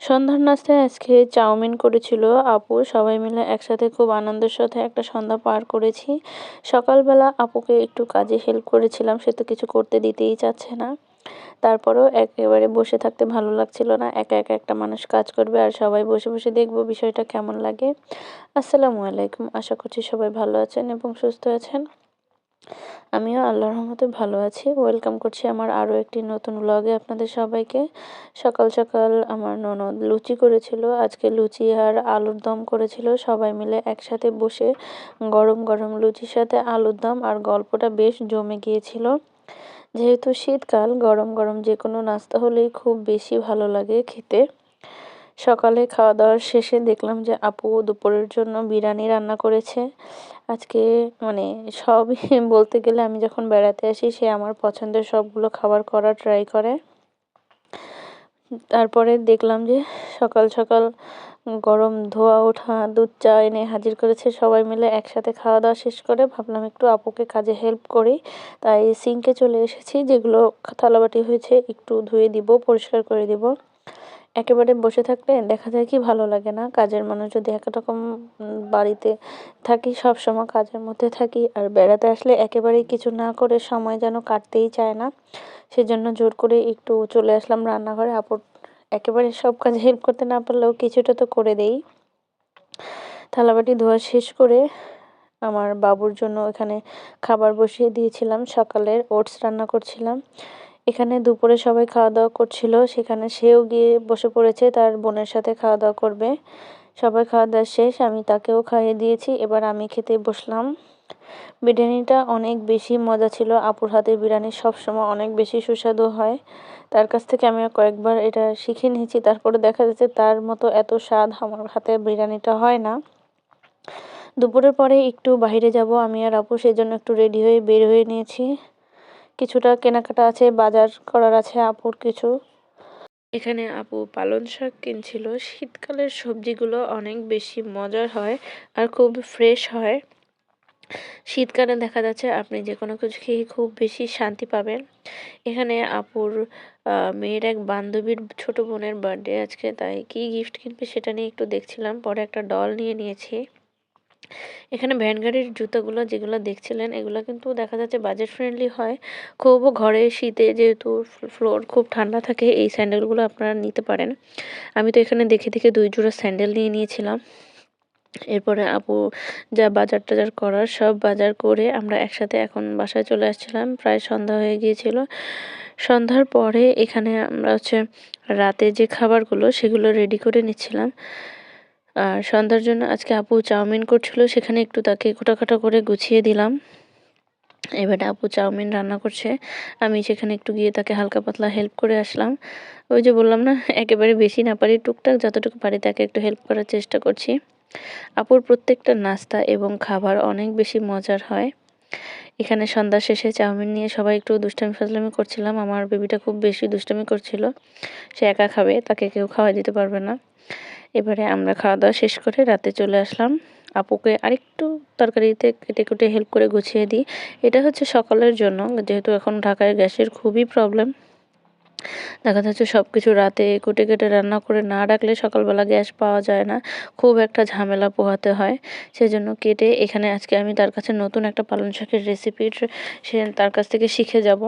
সন্ধ্যার নাস্তায় আজকে চাউমিন করেছিল আপু। সবাই মিলে একসাথে খুব আনন্দের সাথে একটা সন্ধ্যা পার করেছি। সকালবেলা আপুকে একটু কাজে হেল্প করেছিলাম, সে তো কিছু করতে দিতেই চাচ্ছে না। তারপরেও একেবারে বসে থাকতে ভালো লাগছিল না। একা একা একটা মানুষ কাজ করবে আর সবাই বসে বসে দেখব বিষয়টা কেমন লাগে। আসসালামু আলাইকুম। আশা করছি সবাই ভালো আছেন এবং সুস্থ আছেন। আমিও আল্লাহর রহমতে ভালো আছি। ওয়েলকাম করছি আমার আরও একটি নতুন ব্লগে আপনাদের সবাইকে। সকাল সকাল আমার ননদ লুচি করেছিল, আজকে লুচি আর আলুর দম করেছিল। সবাই মিলে একসাথে বসে গরম গরম লুচির সাথে আলুর দম আর গল্পটা বেশ জমে গিয়েছিল। যেহেতু শীতকাল, গরম গরম যে কোনো নাস্তা হলেই খুব বেশি ভালো লাগে খেতে। সকালে খাওয়া দাওয়ার শেষে দেখলাম যে আপু দুপুরের জন্য বিরিয়ানি রান্না করেছে। আজকে মানে সবই বলতে গেলে আমি যখন বেড়াতে আসি, সে আমার পছন্দের সবগুলো খাবার করার ট্রাই করে। তারপরে দেখলাম যে সকাল সকাল গরম ধোয়া, ওঠা, দুধ, চা এনে হাজির করেছে। সবাই মিলে একসাথে খাওয়া দাওয়া শেষ করে ভাবলাম একটু আপুকে কাজে হেল্প করি। তাই সিঙ্কে চলে এসেছি, যেগুলো থালাবাটি হয়েছে একটু ধুয়ে দিব, পরিষ্কার করে দিব। একেবারে বসে থাকলে দেখা যায় কি ভালো লাগে না। কাজের মানুষ যদি একরকম বাড়িতে থাকি, সব সময় কাজের মধ্যে থাকি আর বেড়াতে আসলে একেবারেই কিছু না করে সময় যেন কাটতেই চায় না। সেজন্য জোর করে একটু চলে আসলাম রান্নাঘরে। আপর একেবারে সব কাজে হেল্প করতে না পারলেও কিছুটা তো করে দেই। থালাবাটি ধোয়া শেষ করে আমার বাবুর জন্য এখানে খাবার বসিয়ে দিয়েছিলাম। সকালের ওটস রান্না করছিলাম। এখানে দুপুরে সবাই খাওয়া দাওয়া করছিল। সেখানে সেও গিয়ে বসে পড়েছে, তার বোনের সাথে খাওয়া দাওয়া করবে। সবাই খাওয়া দাওয়া শেষ, আমি তাকেও খাইয়ে দিয়েছি। এবার আমি খেতে বসলাম। বিরিয়ানিটা অনেক বেশি মজা ছিল। আপুর হাতের বিরিয়ানি সবসময় অনেক বেশি সুস্বাদু হয়। তার কাছ থেকে আমি কয়েকবার এটা শিখে নিয়েছি। তারপরে দেখা যাচ্ছে তার মতো এত স্বাদ আমার হাতে বিরিয়ানিটা হয় না। দুপুরের পরে একটু বাইরে যাব আমি আর আপু সেই জন্য একটু রেডি হয়ে বের হয়ে নিয়েছি। কিছুটা কেনাকাটা আছে, বাজার করার আছে আপুর কিছু। এখানে আপু পালন শাক কিনছিল। শীতকালের সবজিগুলো অনেক বেশি মজার হয় আর খুব ফ্রেশ হয়। শীতকালে দেখা যাচ্ছে আপনি যে কোনো কিছু খেয়ে খুব বেশি শান্তি পাবেন। এখানে আপুর মেয়ের এক বান্ধবীর ছোট বোনের বার্থডে আজকে, তাই কি গিফট কিনবে সেটা নিয়ে একটু দেখছিলাম। পরে একটা ডল নিয়ে নিয়েছি। এখানে ভ্যান গাড়ির জুতোগুলো যেগুলো দেখছিলেন, এগুলো কিন্তু দেখা যাচ্ছে বাজেট ফ্রেন্ডলি হয়। খুব ঘরে শীতে যেহেতু ফ্লোর খুব ঠান্ডা থাকে, এই স্যান্ডেলগুলো আপনারা নিতে পারেন। আমি তো এখানে দেখে দেখে দুই জোড়া স্যান্ডেল নিয়ে নিয়েছিলাম। এরপরে আপু যা বাজার টাজার করার সব বাজার করে আমরা একসাথে এখন বাসায় চলে আসছিলাম, প্রায় সন্ধ্যা হয়ে গিয়েছিল। সন্ধ্যার পরে এখানে আমরা হচ্ছে রাতে যে খাবারগুলো সেগুলো রেডি করে নিচ্ছিলাম। আর সন্ধ্যার জন্য আজকে আপু চাউমিন করছিল, সেখানে একটু তাকে কোটাকাটা করে গুছিয়ে দিলাম। এবারে আপু চাউমিন রান্না করছে, আমি সেখানে একটু গিয়ে তাকে হালকা পাতলা হেল্প করে আসলাম। ওই যে বললাম না, একেবারে বেশি না পারি, টুকটাক যতটুকু পারি তাকে একটু হেল্প করার চেষ্টা করছি। আপুর প্রত্যেকটা নাস্তা এবং খাবার অনেক বেশি মজার হয়। এখানে সন্ধ্যা শেষে চাউমিন নিয়ে সবাই একটু দুষ্টামি ফাজলামি করছিলাম। আমার বেবিটা খুব বেশি দুষ্টামি করছিল। সে একা খাবে, তাকে কেউ খাওয়াই দিতে পারবে না। এবারে আমরা খাওয়া দাওয়া শেষ করে রাতে চলে আসলাম। আপুকে আরেকটু তরকারিতে কেটে কুটে হেল্প করে গুছিয়ে দিই। এটা হচ্ছে সকালের জন্য, যেহেতু এখন ঢাকায় গ্যাসের খুবই প্রবলেম দেখা যাচ্ছে সব কিছু রাতে কুটে কেটে রান্না করে না রাখলে সকালবেলা গ্যাস পাওয়া যায় না, খুব একটা ঝামেলা পোহাতে হয়। সেজন্য কেটে এখানে আজকে আমি তার কাছে নতুন একটা পালং শাকের রেসিপির সে তার কাছ থেকে শিখে যাব।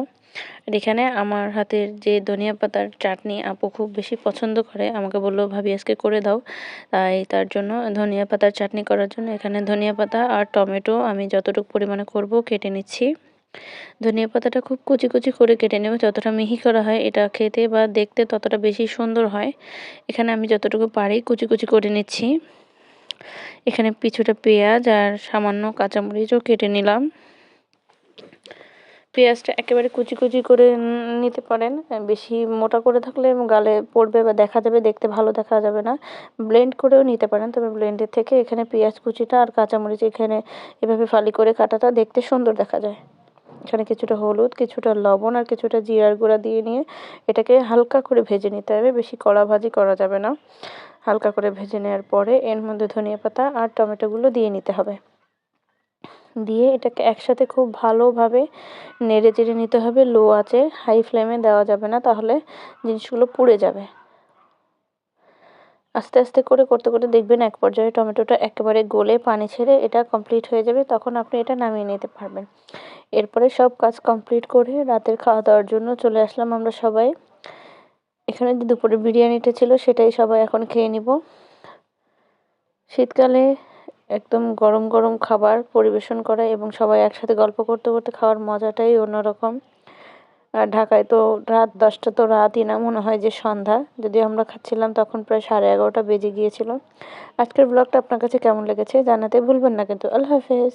আর এখানে আমার হাতের যে ধনিয়া পাতার চাটনি আপু খুব বেশি পছন্দ করে, আমাকে বলল, ভাবি, আজকে করে দাও। তাই তার জন্য ধনিয়া পাতার চাটনি করার জন্য এখানে ধনিয়া পাতা আর টমেটো আমি যতটুকু পরিমাণে করব কেটে নিচ্ছি। ধনিয়া পাতাটা খুব কুচি কুচি করে কেটে নেব। যতটা মিহি করা হয় এটা খেতে বা দেখতে ততটা বেশি সুন্দর হয়। এখানে আমি যতটুকু পারি কুচি কুচি করে নিচ্ছি। এখানে কিছুটা পেঁয়াজ আর সামান্য কাঁচামরিচও কেটে নিলাম। পেঁয়াজটা একেবারে কুচি কুচি করে নিতে পারেন। বেশি মোটা করে থাকলে গালে পড়বে বা দেখা যাবে, দেখতে ভালো দেখা যাবে না। ব্লেন্ড করেও নিতে পারেন, তবে ব্লেন্ডের থেকে এখানে পেঁয়াজ কুচিটা আর কাঁচামরিচ এখানে এভাবে ফালি করে কাটাটা দেখতে সুন্দর দেখা যায়। এখানে কিছুটা হলুদ, কিছুটা লবণ আর কিছুটা জিরার গুঁড়া দিয়ে নিয়ে এটাকে হালকা করে ভেজে নিতে হবে। বেশি কড়া ভাজি করা যাবে না। হালকা করে ভেজে নেওয়ার পরে এর মধ্যে ধনিয়া পাতা আর টমেটোগুলো দিয়ে নিতে হবে। দিয়ে এটাকে একসাথে খুব ভালোভাবে নেড়ে চেড়ে নিতে হবে। লো আছে হাই ফ্লেমে দেওয়া যাবে না, তাহলে জিনিসগুলো পুড়ে যাবে। আস্তে আস্তে করে করতে করতে দেখবেন এক পর্যায়ে টমেটোটা একেবারে গলে পানি ছেড়ে এটা কমপ্লিট হয়ে যাবে, তখন আপনি এটা নামিয়ে নিতে পারবেন। এরপরে সব কাজ কমপ্লিট করে রাতের খাওয়া দাওয়ার জন্য চলে আসলাম আমরা সবাই। এখানে যে দুপুরে বিরিয়ানিটা ছিল সেটাই সবাই এখন খেয়ে নিব। শীতকালে একদম গরম গরম খাবার পরিবেশন করা এবং সবাই একসাথে গল্প করতে করতে খাওয়ার মজাটাই অন্যরকম। আর ঢাকায় তো রাত দশটা তো রাতই না, মনে হয় যে সন্ধ্যা। যদি আমরা খাচ্ছিলাম তখন প্রায় সাড়ে এগারোটা বেজে গিয়েছিল। আজকের ব্লগটা আপনার কাছে কেমন লেগেছে জানাতে ভুলবেন না কিন্তু। আল্লাহ হাফেজ।